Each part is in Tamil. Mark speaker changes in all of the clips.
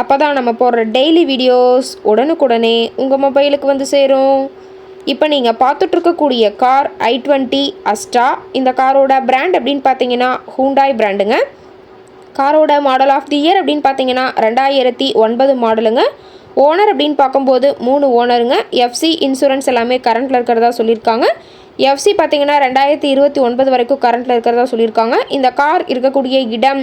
Speaker 1: அப்போ தான் நம்ம போடுற டெய்லி வீடியோஸ் உடனுக்குடனே உங்கள் மொபைலுக்கு வந்து சேரும். இப்போ நீங்கள் பார்த்துட்ருக்கக்கூடிய கார் ஐ டுவெண்ட்டி அஸ்டா இந்த காரோட பிராண்ட் அப்படின்னு பார்த்தீங்கன்னா ஹூண்டாய் பிராண்டுங்க காரோட மாடல் ஆஃப் தி இயர் அப்படின்னு பார்த்தீங்கன்னா ரெண்டாயிரத்தி ஒன்பது மாடலுங்க ஓனர் அப்படின்னு பார்க்கும்போது மூணு ஓனருங்க எஃப்சி இன்சூரன்ஸ் எல்லாமே கரண்ட்டில் இருக்கிறதா சொல்லியிருக்காங்க. எஃப்சி பார்த்தீங்கன்னா ரெண்டாயிரத்தி இருபத்தி ஒன்பது வரைக்கும் கரண்ட்டில் இருக்கிறதா சொல்லியிருக்காங்க. இந்த கார் இருக்கக்கூடிய இடம்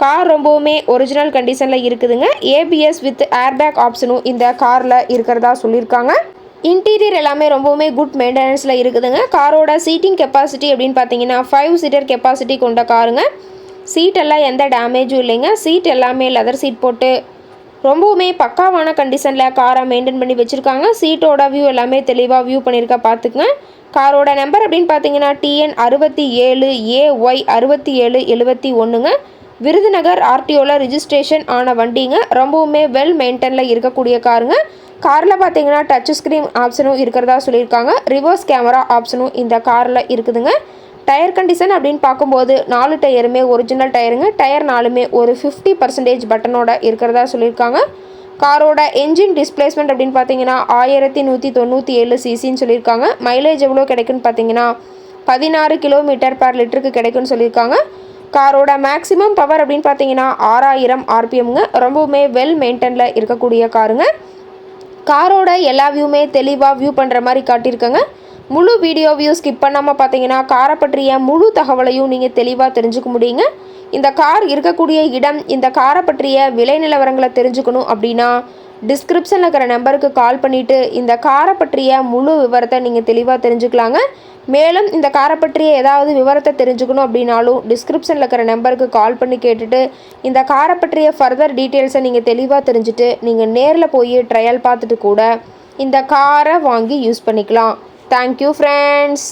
Speaker 1: கார் ரொம்பவுமே ஒரிஜினல் கண்டிஷனில் இருக்குதுங்க. ஏபிஎஸ் வித் ஏர்பேக் ஆப்ஷனும் இந்த காரில் இருக்கிறதா சொல்லியிருக்காங்க. இன்டீரியர் எல்லாமே ரொம்பவுமே குட் மெயின்டெனன்ஸில் இருக்குதுங்க. காரோட சீட்டிங் கெப்பாசிட்டி அப்படின்னு பார்த்தீங்கன்னா ஃபைவ் சீட்டர் கெப்பாசிட்டி கொண்ட காருங்க. சீட் எல்லாம் எந்த டேமேஜும் இல்லைங்க. சீட் எல்லாமே லெதர் சீட் போட்டு ரொம்பவுமே பக்காவான கண்டிஷனில் காரை மெயின்டைன் பண்ணி வச்சுருக்காங்க. சீட்டோட வியூ எல்லாமே தெளிவாக வியூ பண்ணியிருக்கா பார்த்துக்குங்க. காரோட நம்பர் அப்படின்னு பார்த்தீங்கன்னா டிஎன் அறுபத்தி ஏழு ஏ ஒய் அறுபத்தி ஏழு எழுபத்தி ஒன்றுங்க விருதுநகர் ஆர்டிஓவில் ரிஜிஸ்ட்ரேஷன் ஆன வண்டிங்க. ரொம்பவுமே வெல் மெயின்டெனில் இருக்கக்கூடிய காருங்க. காரில் பார்த்தீங்கன்னா டச் ஸ்க்ரீன் ஆப்ஷனும் இருக்கிறதா சொல்லியிருக்காங்க. ரிவர்ஸ் கேமரா ஆப்ஷனும் இந்த காரில் இருக்குதுங்க. டயர் கண்டிஷன் அப்படின்னு பார்க்கும்போது நாலு டயருமே ஒரிஜினல் டயருங்க டயர் நாலுமே ஒரு ஃபிஃப்டி பர்சன்டேஜ் பட்டனோட இருக்கிறதா சொல்லியிருக்காங்க. காரோட என்ஜின் டிஸ்பிளேஸ்மெண்ட் அப்படின்னு பார்த்தீங்கன்னா ஆயிரத்தி நூற்றி தொண்ணூற்றி ஏழு சிசின்னு சொல்லியிருக்காங்க. மைலேஜ் எவ்வளோ கிடைக்குன்னு பார்த்தீங்கன்னா பதினாறு கிலோமீட்டர் பர் லிட்டருக்கு கிடைக்குன்னு சொல்லியிருக்காங்க. காரோட மேக்ஸிமம் பவர் அப்படின்னு பார்த்தீங்கன்னா ஆறாயிரம் ஆர்பிஎம்ங்க. ரொம்பவுமே வெல் மெயின்டெனில் இருக்கக்கூடிய காருங்க. காரோட எல்லா வியூமே தெளிவாக வியூ பண்ணுற மாதிரி காட்டியிருக்கங்க. முழு வீடியோ வியூ ஸ்கிப் பண்ணாமல் பார்த்தீங்கன்னா காரை பற்றிய முழு தகவலையும் நீங்கள் தெளிவாக தெரிஞ்சுக்க முடியுங்க. இந்த கார் இருக்கக்கூடிய இடம் இந்த காரை பற்றிய விலை நிலவரங்களை தெரிஞ்சுக்கணும் அப்படின்னா டிஸ்கிரிப்ஷனில் இருக்கிற நம்பருக்கு கால் பண்ணிவிட்டு இந்த காரை பற்றிய முழு விவரத்தை நீங்கள் தெளிவாக தெரிஞ்சுக்கலாங்க. மேலும் இந்த காரை பற்றிய ஏதாவது விவரத்தை தெரிஞ்சுக்கணும் அப்படின்னாலும் டிஸ்கிரிப்ஷனில் இருக்கிற நம்பருக்கு கால் பண்ணி கேட்டுட்டு இந்த காரை பற்றிய ஃபர்தர் டீட்டெயில்ஸை நீங்கள் தெளிவாக தெரிஞ்சுட்டு நீங்கள் நேரில் போய் ட்ரையல் பார்த்துட்டு கூட இந்த காரை வாங்கி யூஸ் பண்ணிக்கலாம். Thank you friends